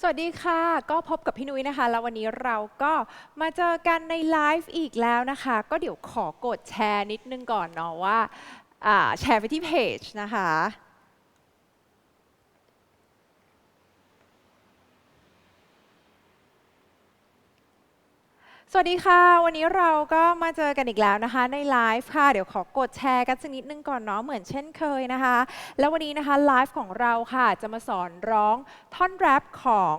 สวัสดีค่ะ ก็พบกับพี่นุ้ยนะคะ แล้ววันนี้เราก็มาเจอกันในไลฟ์อีกแล้วนะคะ ก็เดี๋ยวขอกดแชร์นิดนึงก่อนเนาะว่าาแชร์ไปที่เพจนะคะ วัสดีค่ะ วันนี้เราก็มาเจอกันอีกแล้วนะคะในไลฟ์ค่ะ เดี๋ยวขอกดแชร์กันสักนิดนึงก่อนเนาะเหมือนเช่นเคยนะคะ แล้ววันนี้นะคะไลฟ์ของเราค่ะจะมาสอนร้องท่อนแรปของ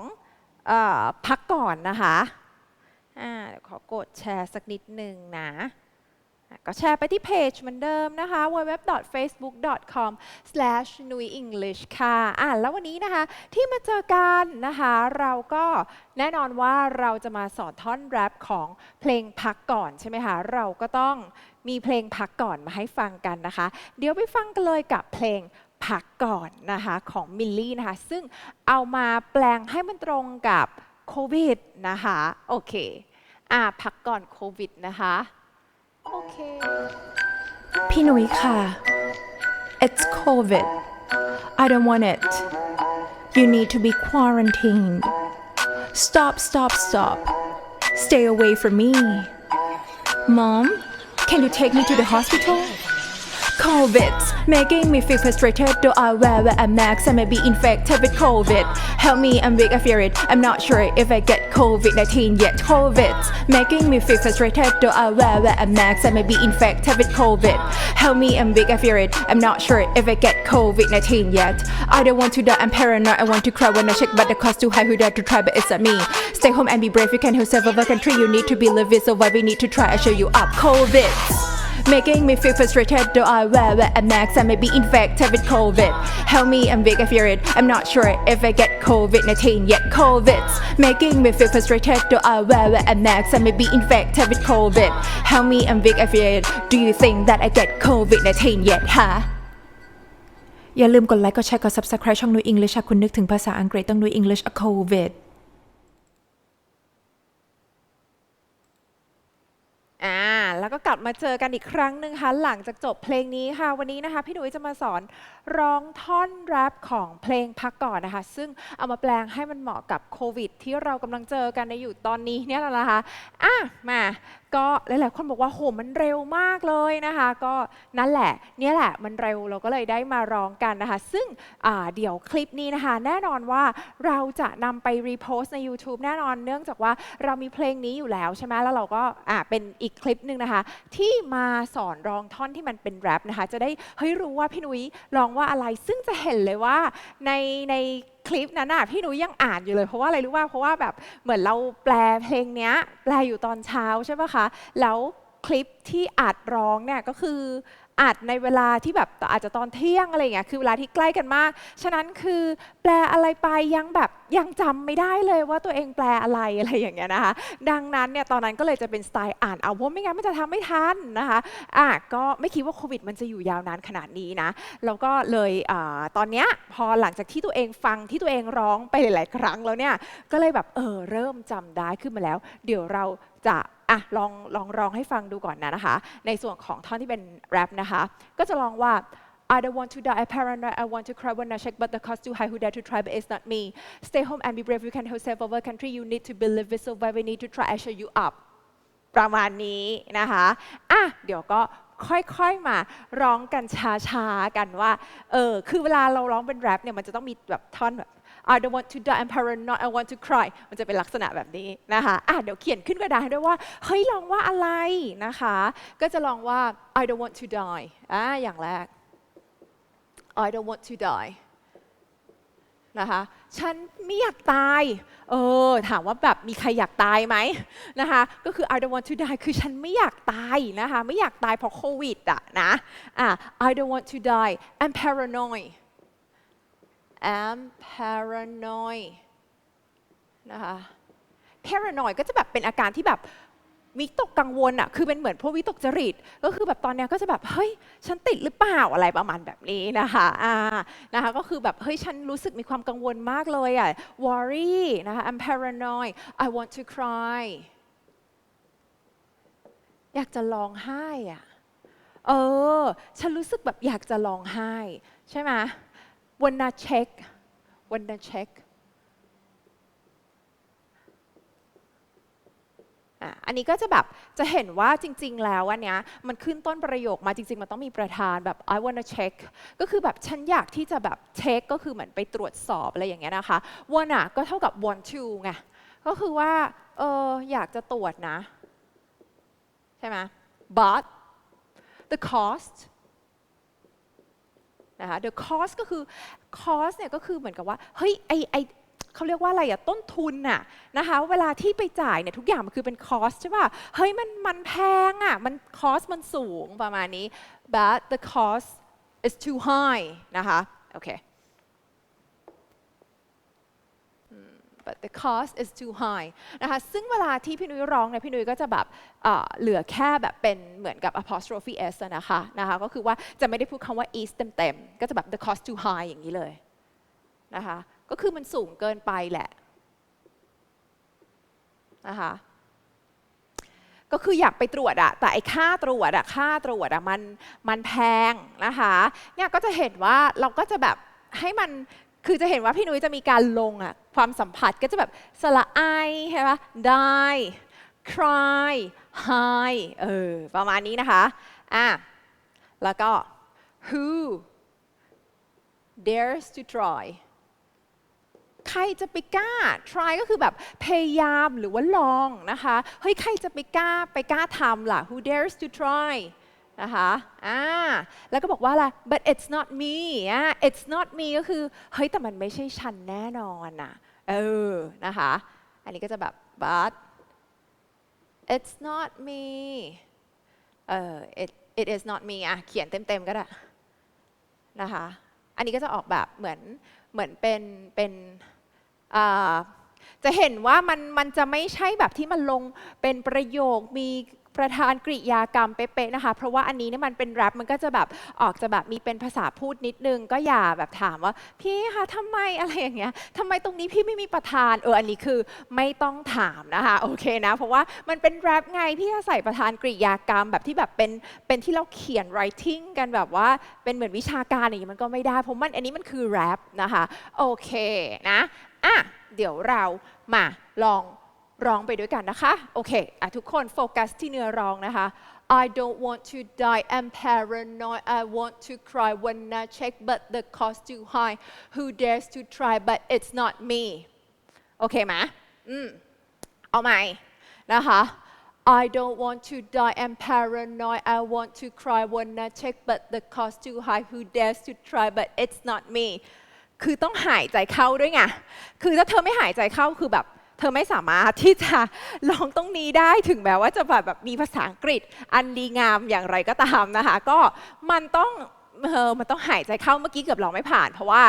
อพักก่อนนะคะอ่าเดี๋ยวขอกดแชร์สักนิดนึงนะ ก็แชร์ไปที่เพจเหมือนเดิมนะคะ www.facebook.com/nuyenglish ค่ะอะ แล้ววันนี้นะคะที่มาเจอกันนะคะ เราก็แน่นอนว่าเราจะมาสอนท่อนแรปของเพลงพักก่อนใช่ไหมคะ เราก็ต้องมีเพลงพักก่อนมาให้ฟังกันนะคะ เดี๋ยวไปฟังกันเลยกับเพลงพักก่อนนะคะของมิลลี่นะคะ ซึ่งเอามาแปลงให้มันตรงกับโควิดนะคะ โอเค อะพักก่อนโควิดนะคะ พี่หนุ้ยค่ะ It's COVID I don't want it You need to be quarantined Stop stop stop Stay away from me Mom Can you take me to the hospital COVID's making me feel frustrated. Though I wear a mask I may be infected with COVID. Help me, I'm weak, I fear it. I'm not sure if I get COVID-19 yet. COVID's making me feel frustrated. Though I wear a mask I may be infected with COVID. Help me, I'm weak, I fear it. I'm not sure if I get COVID-19 yet. I don't want to die, I'm paranoid. I want to cry when I check but the cost too high Who dare to try but it's not me. Stay home and be brave, you can help save our country. You need to be living so why we need to try. I show you up. COVID's Making me feel frustrated though I wear a mask I may be infected with COVID Help me, I'm weak, I fear it I'm not sure if I get COVID-19 yet COVID's making me feel frustrated though I wear a mask I may be infected with COVID Help me, I'm weak, I fear it Do you think that I get COVID-19 yet ฮะ อย่าลืมกดไลค์ กดแชร์ กด subscribe ช่องนุ้ย English หากคุณนึกถึงภาษาอังกฤษต้องนุ้ย English a COVID อ่าแล้วก็กลับมาเจอกันอีกครั้งหนึ่งค่ะหลังจากจบเพลงนี้ค่ะ วันนี้นะคะพี่หนุ่ยจะมาสอนร้องท่อนแรปของเพลงพักก่อนนะคะ ซึ่งเอามาแปลงให้มันเหมาะกับโควิด ที่เรากำลังเจอกันในอยู่ตอนนี้เนี่ยแหละนะคะอะมาก็หลายๆคนบอกว่าโหมันเร็วมากเลยนะคะ ก็นั่นแหละเนี่ยแหละมันเร็วเราก็เลยได้มาร้องกันนะคะ ซึ่งเดี๋ยวคลิปนี้นะคะ แน่นอนว่าเราจะนำไปรีโพสต์ใน YouTube แน่นอนเนื่องจากว่าเรามีเพลงนี้อยู่แล้วใช่ไหมแล้วเราก็อ่าเป็นอีกคลิปหนึ่งนะคะ ที่มาสอนร้องท่อนที่มันเป็นแรปนะคะ จะได้เฮ้ยรู้ว่าพี่นุ้ยร้องว่าอะไรซึ่งจะเห็นเลยว่าในใน คลิปนั้นอะพี่นุ้ยยังอ่านอยู่เลย เพราะว่าอะไรรู้ว่าเพราะว่าแบบเหมือนเราแปลเพลงเนี้ย แปลอยู่ตอนเช้าใช่ปะคะ แล้วคลิปที่อัดร้องเนี่ยก็คือ อัดในเวลาที่แบบอาจจะตอนเที่ยงอะไรเงี้ยคือเวลาที่ใกล้กันมาก ฉะนั้นคือแปลอะไรไปยังแบบยังจำไม่ได้เลยว่าตัวเองแปลอะไรอะไรอย่างเงี้ยนะคะ ดังนั้นเนี่ยตอนนั้นก็เลยจะเป็นสไตล์อ่านเอาเพราะไม่งั้นมันจะทำไม่ทันนะคะอะก็ไม่คิดว่าโควิดมันจะอยู่ยาวนานขนาดนี้นะแล้วก็เลยอตอนเนี้ยพอหลังจากที่ตัวเองฟังที่ตัวเองร้องไปหลาย ๆ ครั้งแล้วเนี่ยก็เลยแบบเออเริ่มจำได้ขึ้นมาแล้ว เดี๋ยวเรา จะอะลองลองร้องให้ฟังดูก่อนนะนะคะ ในส่วนของท่อนที่เป็นแรปนะคะ ก็จะลองว่า I don't want to die, I paranoid, I want to cry when I check, but the cost too high, who dare to try, but it's not me. Stay home and be brave, you can help save our country, you need to believe it, so why we need to try, I show you up. ประมาณนี้นะคะ อะ เดี๋ยวก็ค่อยๆมาร้องกันช้าๆ กันว่า เออ คือเวลาเราร้องเป็นแรปเนี่ย มันจะต้องมีแบบท่อนแบบ I don't want to die I'm paranoid I want to cry มันจะเป็นลักษณะแบบนี้นะคะอะเดี๋ยวเขียนขึ้นกระดาษให้ด้วยว่า เฮ้ยลองว่าอะไรนะคะ ก็จะลองว่า I don't want to die อะอย่างแรก I don't want to die นะคะฉันไม่อยากตาย เออ ถามว่าแบบมีใครอยากตายไหมนะคะ ก็คือ I don't want to die คือฉันไม่อยากตายนะคะ ไม่อยากตายเพราะโควิดอะนะ อะ I don't want to die I'm paranoid I'm paranoid นะคะ paranoid ก็จะแบบเป็นอาการที่แบบวิตกกังวลอะคือเป็นเหมือนพวกวิตกจริต ก็คือแบบตอนเนี้ยก็จะแบบเฮ้ยฉันติดหรือเปล่าอะไรประมาณแบบนี้นะคะอ่านะคะก็คือแบบเฮ้ยฉันรู้สึกมีความกังวลมากเลยอะ worry นะคะ I'm paranoid I want to cry อยากจะร้องไห้อะเออ ฉันรู้สึกแบบอยากจะร้องไห้ ใช่ไหม wanna check wanna check อันนี้ก็จะแบบจะเห็นว่าจริง ๆ แล้วอันเนี้ยมันขึ้นต้นประโยคมาจริง ๆ มันต้องมีประธานแบบ I wanna check ก็คือแบบฉันอยากที่จะแบบเช็คก็คือเหมือนไปตรวจสอบอะไรอย่างเงี้ยนะคะ wanna ก็เท่ากับ want to ไงก็คือว่าเอออยากจะตรวจนะ ใช่ไหม but the cost นะคะ the cost ก็คือ cost เนี่ยก็คือเหมือนกับว่าเฮ้ยไอไอเขาเรียกว่าอะไรอะต้นทุนน่ะนะคะ เวลาที่ไปจ่ายเนี่ยทุกอย่างมันคือเป็น cost ใช่ป่ะเฮ้ยมันมันแพงอะมัน cost มันสูงประมาณนี้ but the cost is too high นะคะโอเค but the cost is too high นะคะซึ่งเวลาที่พี่นุ้ยร้องเนี่ยพี่นุ้ยก็จะแบบเหลือแค่แบบเป็นเหมือนกับ apostrophe s นะคะนะคะก็คือว่าจะไม่ได้พูดคำว่า is เต็มๆ ก็จะแบบ the cost too high อย่างนี้เลยนะคะก็คือมันสูงเกินไปแหละนะคะก็คืออยากไปตรวจอะแต่ไอ้ค่าตรวจอะค่าตรวจอะมันมันแพงนะคะเนี่ยก็จะเห็นว่าเราก็จะแบบให้มันคือจะเห็นว่าพี่นุ้ยจะมีการลงอะ ความสัมผัสก็จะแบบสละไอใช่ปะได้ cry high เออประมาณนี้นะคะอะแล้วก็ who dares to try ใครจะไปกล้า try ก็คือแบบพยายามหรือว่าลองนะคะ เฮ้ย ใครจะไปกล้าไปกล้าทำล่ะ who dares to try นะคะ อ่า แล้วก็บอกว่าอะไร but it's not me อะ it's not me ก็คือ เฮ้ย แต่มันไม่ใช่ฉันแน่นอนน่ะ เออ นะคะ อันนี้ก็จะแบบ but it's not me เออ it it is not me อะ เขียนเต็มๆก็ได้ นะคะ อันนี้ก็จะออกแบบเหมือนเหมือนเป็นเป็นจะเห็นว่ามันมันจะไม่ใช่แบบที่มันลงเป็นประโยคมี ประธานกริยากรรมเป๊ะๆนะคะ เพราะว่าอันนี้เนี่ยมันเป็นแรปมันก็จะแบบออกจะแบบมีเป็นภาษาพูดนิดนึง ก็อย่าแบบถามว่า พี่คะทำไมอะไรอย่างเงี้ยทำไมตรงนี้พี่ไม่มีประธานเอออันนี้คือไม่ต้องถามนะคะโอเคนะ เพราะว่ามันเป็นแรปไงพี่จะใส่ประธานกริยากรรมแบบที่แบบเป็นเป็นที่เราเขียน writing กันแบบว่าเป็นเหมือนวิชาการอย่างนี้มันก็ไม่ได้เพราะมันอันนี้มันคือแรปนะคะโอเคนะอะเดี๋ยวเรามาลอง ร้องไปด้วยกันนะคะ โอเคอะทุกคนโฟกัสที่เนื้อร้องนะคะ I don't want to die I'm paranoid I want to cry when I check but the cost too high who dares to try but it's not me โอเคไหมอืมเอาใหม่นะคะ I don't want to die I'm paranoid I want to cry when I check but the cost too high who dares to try but it's not me คือต้องหายใจเข้าด้วยไง คือถ้าเธอไม่หายใจเข้าคือแบบ เธอไม่สามารถที่จะร้องตรงนี้ได้ถึงแม้ว่าจะแบบแบบมีภาษาอังกฤษ อันดีงามอย่างไรก็ตามนะคะ ก็มันต้องเออมันต้องหายใจเข้าเมื่อกี้เกือบร้องไม่ผ่าน เพราะว่า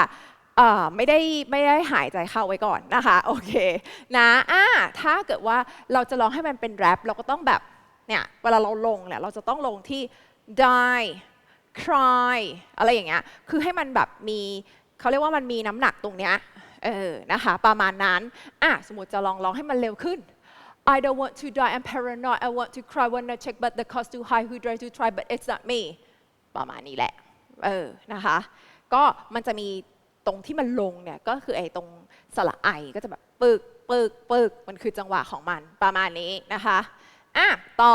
เออไม่ได้ไม่ได้หายใจเข้าไว้ก่อนนะคะโอเคนะอ่าถ้าเกิดว่าเราจะร้องให้มันเป็นแรปเราก็ต้องแบบเนี่ยเวลาเราลงเนี่ยเราจะต้องลงที่ die cry อะไรอย่างเงี้ยคือให้มันแบบมีเขาเรียกว่ามันมีน้ำหนักตรงเนี้ย เออนะคะประมาณนั้นอะสมมติจะลองร้องให้มันเร็วขึ้น I don't want to die I'm paranoid I want to cry when I check but the cost too high who try to try but it's not me ประมาณนี้แหละเออนะคะ ก็มันจะมีตรงที่มันลงเนี่ยก็คือไอ้ตรงสระไอก็จะแบบปึกปึกปึกมันคือจังหวะของมันประมาณนี้นะคะอะต่อ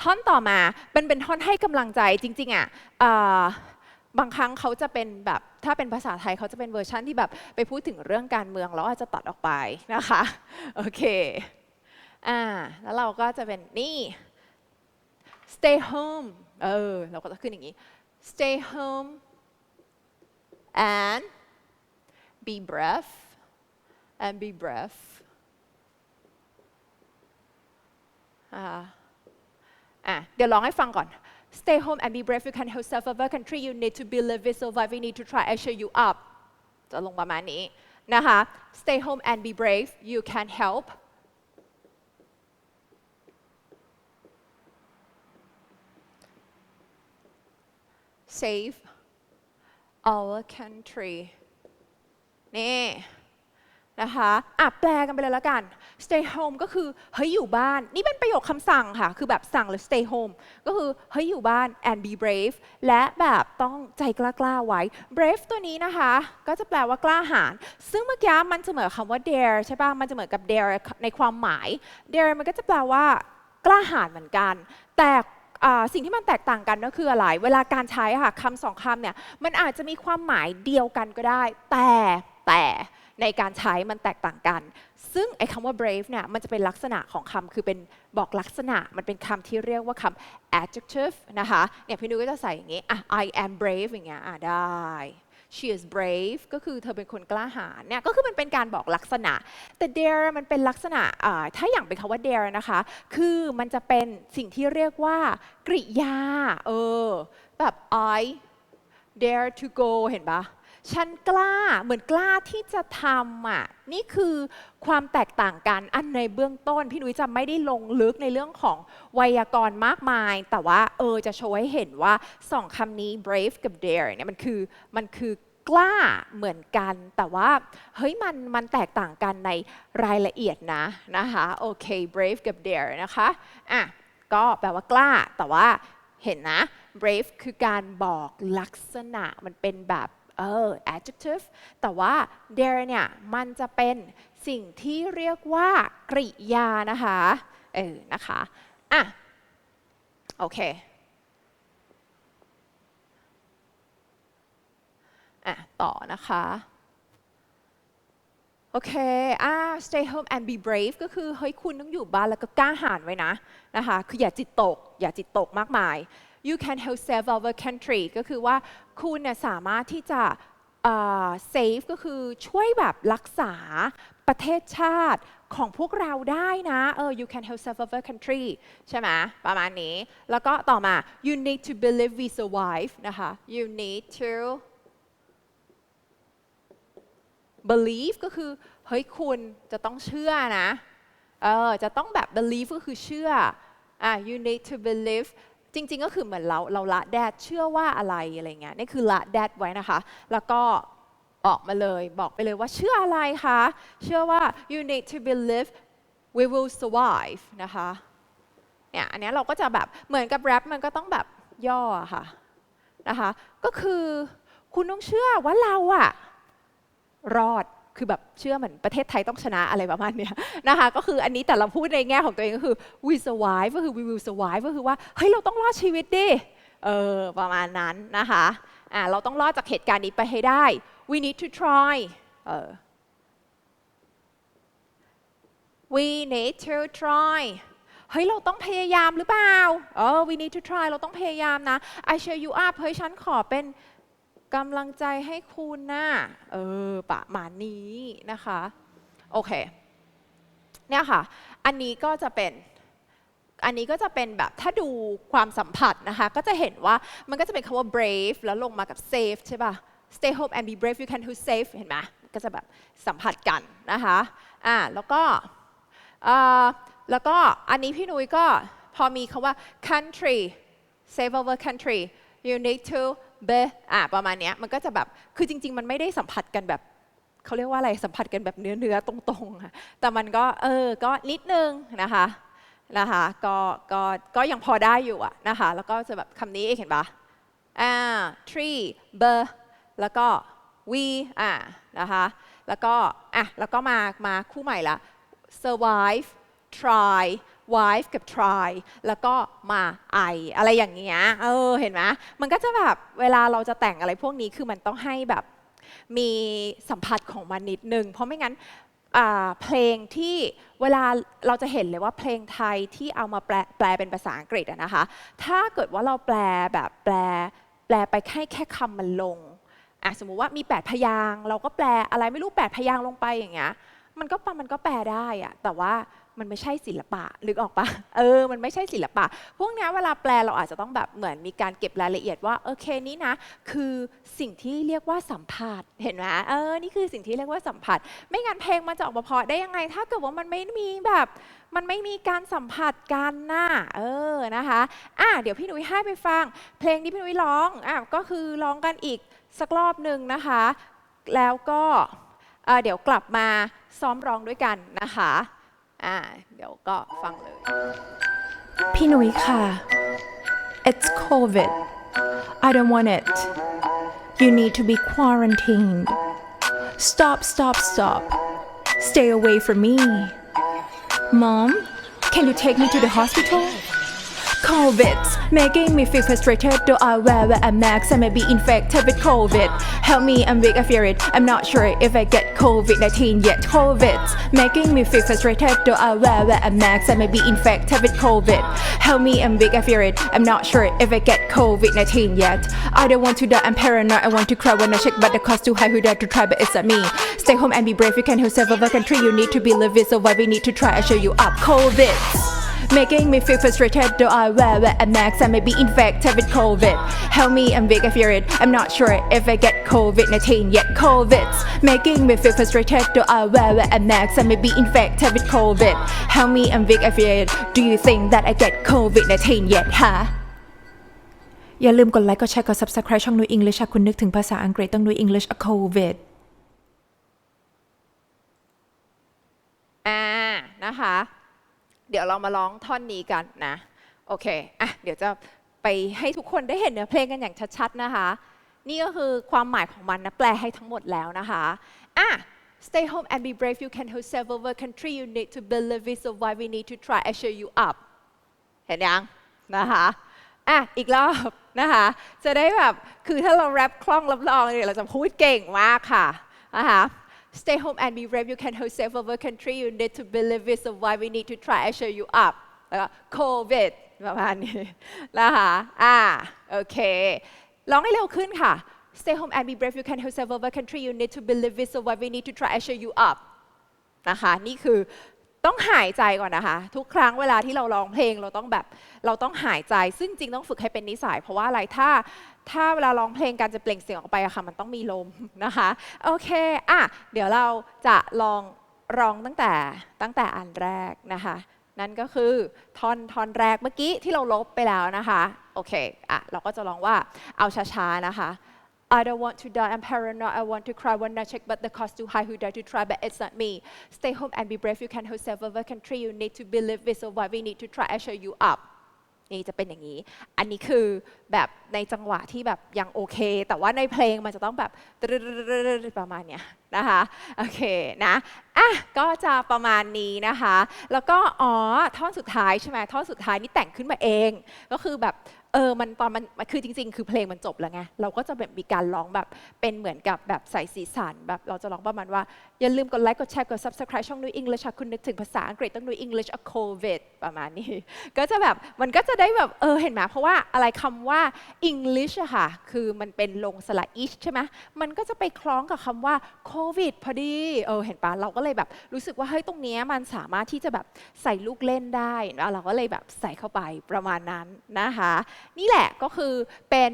ท่อนต่อมาเป็นเป็นท่อนให้กำลังใจจริงๆอะอ่าบางครั้งเขาจะเป็นแบบ ถ้าเป็นภาษาไทยเขาจะเป็นเวอร์ชั่นที่แบบไปพูดถึงเรื่องการเมืองแล้วอาจจะตัดออกไปนะคะโอเคอ่าแล้วเราก็จะเป็นนี่ stay home เออเราก็จะขึ้นอย่างนี้ stay home and be brave and be brave อ่าอะเดี๋ยวลองให้ฟังก่อน stay home and be brave you can help self of a country you need to believe it survive you need to try I cheer you up จะลงประมาณนี้นะคะ stay home and be brave you can help save our country นี่ นะคะอะแปลกันไปเลยล้วกัน stay home ก็คือเฮ้ยอยู่บ้าน นี่เป็นประโยคคำสั่งค่ะ คือแบบสั่งเลย stay home ก็คือเฮ้ยอยู่บ้าน and be brave และแบบต้องใจกล้าๆไว้ brave ตัวนี้นะคะ ก็จะแปลว่ากล้าหาญซึ่งเมื่อกี้มันจะเหมือนคำว่า dare ใช่ปะมันจะเหมือนกับ dare ในความหมาย dare มันก็จะแปลว่ากล้าหาญเหมือนกัน แต่สิ่งที่มันแตกต่างกันก็คืออะไร เวลาการใช้ค่ะคำสองคำเนี่ย มันอาจจะมีความหมายเดียวกันก็ได้ แต่แต่ ในการใช้มันแตกต่างกัน ซึ่งไอ้คำว่า brave เนี่ยมันจะเป็นลักษณะของคำคือเป็นบอกลักษณะมันเป็นคำที่เรียกว่าคำ adjective นะคะเนี่ยพี่นุ้ยก็จะใส่อย่างงี้อะ I am brave อย่างเงี้ยอะได้ she is brave ก็คือเธอเป็นคนกล้าหาญเนี่ยก็คือมันเป็นการบอกลักษณะ แต่ dare มันเป็นลักษณะอ่าถ้าอย่างเป็นคำว่า dare นะคะ คือมันจะเป็นสิ่งที่เรียกว่ากริยาเออแบบ I dare to go เห็นปะ ฉันกล้าเหมือนกล้าที่จะทำอะนี่คือความแตกต่างกันอันในเบื้องต้น พี่นุ้ยจะไม่ได้ลงลึกในเรื่องของไวยากรณ์มากมาย แต่ว่าเออจะโชว์ให้เห็นว่าสองคำนี้ brave กับ dare เนี่ยมันคือมันคือกล้าเหมือนกัน แต่ว่าเฮ้ยมันมันแตกต่างกันในรายละเอียดนะนะคะโอเค brave กับ dare นะคะอะก็แปลว่ากล้าแต่ว่าเห็นนะ brave คือการบอกลักษณะมันเป็นแบบ เออ adjective แต่ว่า dare เนี่ย มันจะเป็นสิ่งที่เรียกว่ากริยานะคะ เออ นะคะ อะ โอเคอะ ต่อนะคะ โอเค อ่า stay home and be brave ก็คือ เฮ้ย คุณต้องอยู่บ้านแล้วก็กล้าหาญไว้นะ นะคะ คืออย่าจิตตก อย่าจิตตกมากมาย you can help save our country ก็คือว่าคุณเนี่ยสามารถที่จะ save ก็คือช่วยแบบรักษาประเทศชาติของพวกเราได้นะเออ you can help save our country ใช่ไหมประมาณนี้ แล้วก็ต่อมา you need to believe we survive นะคะ you need to believe ก็คือ เฮ้ยคุณจะต้องเชื่อนะ เออ จะต้องแบบ believe ก็คือเชื่ออะ you need to believe จริง ๆ ก็คือเหมือนเราเราละแดดเชื่อว่าอะไรอะไรเงี้ยนี่คือละแดดไว้นะคะ แล้วก็ออกมาเลยบอกไปเลยว่าเชื่ออะไรคะเชื่อว่า you need to believe we will survive นะคะเนี่ยอันนี้เราก็จะแบบเหมือนกับแรปมันก็ต้องแบบย่อค่ะนะคะ ก็คือคุณต้องเชื่อว่าเราอะรอด คือแบบเชื่อเหมือนประเทศไทยต้องชนะอะไรประมาณเนี้ยนะคะก็คืออันนี้แต่เราพูดในแง่ของตัวเองก็คือ we survive ก็คือ we will survive ก็คือว่าเฮ้ยเราต้องรอดชีวิตดิเออประมาณนั้นนะคะอ่าเราต้องรอดจากเหตุการณ์นี้ไปให้ได้ we need to try เออ we need to try เฮ้ย เราต้องพยายามหรือเปล่าเออ we need to try เราต้องพยายามนะ I cheer you up เฮ้ย ฉันขอเป็น กำลังใจให้คุณนะเออประมาณนี้นะคะ โอเค เนี่ยค่ะ อันนี้ก็จะเป็น อันนี้ก็จะเป็นแบบถ้าดูความสัมผัสนะคะ ก็จะเห็นว่ามันก็จะเป็นคำว่า brave แล้วลงมากับ safe ใช่ป่ะ stay home and be brave you can who safe เห็นไหมก็จะแบบสัมผัสกันนะคะอ่าแล้วก็แล้วก็อันนี้พี่นุ้ยก็พอมีคำว่า country save our country you need to be อ่าประมาณเนี้ยมันก็จะแบบคือจริง ๆ มันไม่ได้สัมผัสกันแบบเขาเรียกว่าอะไรสัมผัสกันแบบเนื้อเนื้อๆตรงๆค่ะแต่มันก็เออก็นิดนึงนะคะนะคะก็ก็ก็ยังพอได้อยู่อะนะคะแล้วก็จะแบบคำนี้เห็นปะอ่า tree b แล้วก็ we อ่านะคะแล้วก็อะแล้วก็มามาคู่ใหม่ละ survive try wife กับ try แล้วก็มา I อะไรอย่างเงี้ย เออ เห็นไหมมันก็จะแบบเวลาเราจะแต่งอะไรพวกนี้คือมันต้องให้แบบมีสัมผัสของมันนิดนึง เพราะไม่งั้นเพลงที่เวลาเราจะเห็นเลยว่าเพลงไทยที่เอามาแปลแปลเป็นภาษาอังกฤษนะคะ ถ้าเกิดว่าเราแปลแบบแปลแปลไปแค่แค่คำมันลงอะสมมุติว่ามี 8 พยางเราก็แปลอะไรไม่รู้ 8 พยางลงไปอย่างเงี้ยมันก็มันก็แปลได้อะแต่ว่า มันไม่ใช่ศิลปะนึกออกปะเออ มันไม่ใช่ศิลปะ พวกนี้เวลาแปลเราอาจจะต้องแบบเหมือนมีการเก็บรายละเอียดว่าโอเคนี่นะ คือสิ่งที่เรียกว่าสัมผัสเห็นไหมเออนี่คือสิ่งที่เรียกว่าสัมผัส ไม่งั้นเพลงมันจะออกมาเพราะได้ยังไง ถ้าเกิดว่ามันไม่มีแบบมันไม่มีการสัมผัสกันน่ะเออนะคะอะเดี๋ยวพี่หนุ่ยให้ไปฟัง เพลงที่พี่หนุ่ยร้องอะก็คือร้องกันอีกสักรอบหนึ่งนะคะ แล้วก็เดี๋ยวกลับมาซ้อมร้องด้วยกันนะคะ อ่าเดี๋ยวก็ฟังเลย พี่หนุ้ยค่ะ It's COVID I don't want it You need to be quarantined Stop stop stop Stay away from me Mom can you take me to the hospital COVID's making me feel frustrated. Though I wear a mask I may be infected with COVID? Help me, I'm weak, I fear it. I'm not sure if I get COVID-19 yet. COVID, making me feel frustrated. Though I wear a mask I may be infected with COVID? Help me, I'm weak, I fear it. I'm not sure if I get COVID-19 yet. I don't want to die, I'm paranoid. I want to cry when I check but the cost too high. Who dare to try but it's not me. Stay home and be brave. You can help save our country. You need to believe it So why we need to try. I show you up. COVID's Making me feel frustrated though I wear a mask I may be infected with COVID Help me, I'm weak, I fear it I'm not sure if I get COVID-19 yet COVID's making me feel frustrated though I wear a mask I may be infected with COVID Help me, I'm weak, I fear it Do you think that I get COVID-19 yet ฮะอย่าลืมกดไลค์กดแชร์กด subscribe ช่องนุ้ย English หากคุณนึกถึงภาษาอังกฤษต้องนุ้ย English a COVID อ่านะคะ เดี๋ยวเรามาร้องท่อนนี้กันนะ โอเค อะ เดี๋ยวจะไปให้ทุกคนได้เห็นเนื้อเพลงกันอย่างชัดๆนะคะ นี่ก็คือความหมายของมันนะ แปลให้ทั้งหมดแล้วนะคะ อะ stay home and be brave you can hold save over country you need to believe it so why we need to try I show you up เห็นยังนะคะอะอีกรอบนะคะ จะได้แบบ คือถ้าเราแรปคล่องรับรองเนี่ยเราจะพูดเก่งมากค่ะนะคะ Stay home and be brave you can hold save over country you need to believe it so why we need to try I show you up แล้วก็ COVID ประมาณนี้นะคะอ่าโอเคร้องให้เร็วขึ้นค่ะ Stay home and be brave you can hold save over country you need to believe it so why we need to try I show you up นะคะนี่คือต้องหายใจก่อนนะคะ ทุกครั้งเวลาที่เราร้องเพลงเราต้องแบบเราต้องหายใจ ซึ่งจริงต้องฝึกให้เป็นนิสัย เพราะว่าอะไรถ้า ถ้าเวลาร้องเพลงการจะเปล่งเสียงออกไปอะค่ะ มันต้องมีลมนะคะ โอเค อะ เดี๋ยวเราจะลองร้องตั้งแต่ตั้งแต่อันแรกนะคะ นั่นก็คือท่อนท่อนแรกเมื่อกี้ที่เราลบไปแล้วนะคะ โอเค อะ เราก็จะลองว่าเอาช้าๆนะคะ I don't want to die. I'm paranoid. I want to cry when I check, but the cost too high. Who dare to try? But it's not me. Stay home and be brave. You can hold save over country. You need to believe it. So why we need to try? I show you up. นี่จะเป็นอย่างนี้ อันนี้คือแบบในจังหวะที่แบบยังโอเค แต่ว่าในเพลงมันจะต้องแบบประมาณเนี้ยนะคะโอเคนะอะก็จะประมาณนี้นะคะ แล้วก็อ๋อท่อนสุดท้ายใช่ไหมท่อนสุดท้ายนี่แต่งขึ้นมาเอง ก็คือแบบ เออมันตอนมันคือจริง ๆ คือเพลงมันจบแล้วไงเราก็จะแบบมีการร้องแบบเป็นเหมือนกับแบบใส่สีสันแบบเราจะร้องประมาณว่า อย่าลืมกดไลค์กดแชร์กด subscribe ช่องนุ้ย English หากคุณนึกถึงภาษาอังกฤษต้องนุ้ย English a COVID ประมาณนี้ ก็จะแบบมันก็จะได้แบบเออเห็นไหมเพราะว่าอะไรคำว่า English อะค่ะ คือมันเป็นลงสระ ish ใช่ไหมมันก็จะไปคล้องกับคำว่า COVID พอดีเออเห็นปะเราก็เลยแบบรู้สึกว่าเฮ้ยตรงนี้มันสามารถที่จะแบบใส่ลูกเล่นได้เราก็เลยแบบใส่เข้าไปประมาณนั้นนะคะนี่แหละก็คือเป็น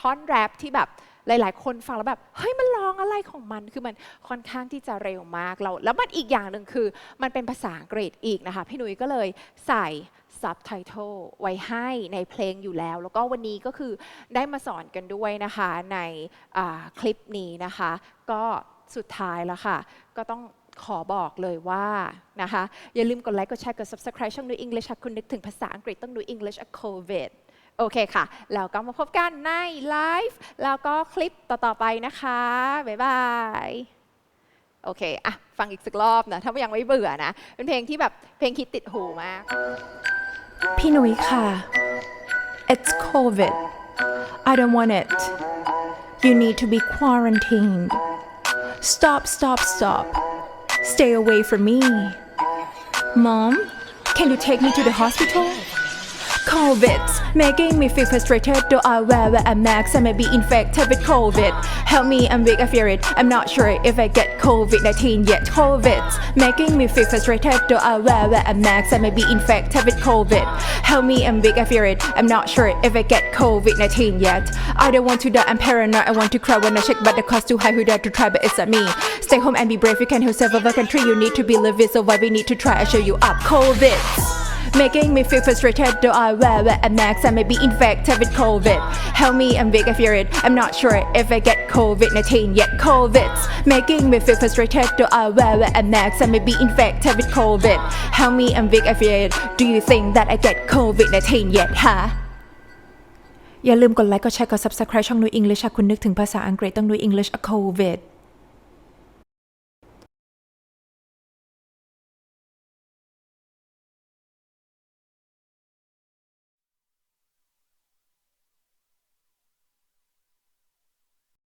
ท่อนแรปที่แบบหลาย ๆ คนฟังแล้วแบบเฮ้ยมันร้องอะไรของมันคือมันค่อนข้างที่จะเร็วมากเราแล้วมันอีกอย่างหนึ่งคือ มันเป็นภาษาอังกฤษอีกนะคะ พี่หนุ่ยก็เลยใส่ subtitle ไว้ให้ในเพลงอยู่แล้ว แล้วก็วันนี้ก็คือได้มาสอนกันด้วยนะคะในคลิปนี้นะคะ ก็สุดท้ายแล้วค่ะ ก็ต้อง ขอบอกเลยว่านะคะอย่าลืมกดไลค์กดแชร์กด subscribe ช่องดู English คุณนึกถึงภาษาอังกฤษต้องดู English a COVID โอเคค่ะ แล้วก็มาพบกันในไลฟ์แล้วก็คลิปต่อ ๆ ไปนะคะ บ๊ายบาย โอเค อะ ฟังอีกสักรอบนะ ถ้ายังไม่เบื่อนะ เป็นเพลงที่แบบเพลงคิดติดหูมาก พี่นุ้ยค่ะ It's COVID I don't want it You need to be quarantined Stop stop stop Stay away from me. Mom can you take me to the hospital COVID's making me feel frustrated. Though I wear a mask? I may be infected with COVID. Help me, I'm weak, I fear it. I'm not sure if I get COVID-19 yet. COVID, making me feel frustrated. Though I wear a mask? I may be infected with COVID. Help me, I'm weak, I fear it. I'm not sure if I get COVID-19 yet. I don't want to die, I'm paranoid. I want to cry when I check but the cost too high Who dare to try but it's not me. Stay home and be brave. You can hold save over country. You need to believe it So why we need to try. I show you up. COVID's Making me feel frustrated though I wear wear a mask I may be infected with COVID Help me I'm weak I fear it I'm not sure if I get COVID-19 yet COVID's making me feel frustrated though I wear wear a mask I may be infected with COVID Help me I'm weak I fear it Do you think that I get COVID-19 yet ฮะ อย่าลืมกดไลค์ กดแชร์ กด subscribe ช่องนุ้ย English หากคุณนึกถึงภาษาอังกฤษต้องนุ้ย English a COVID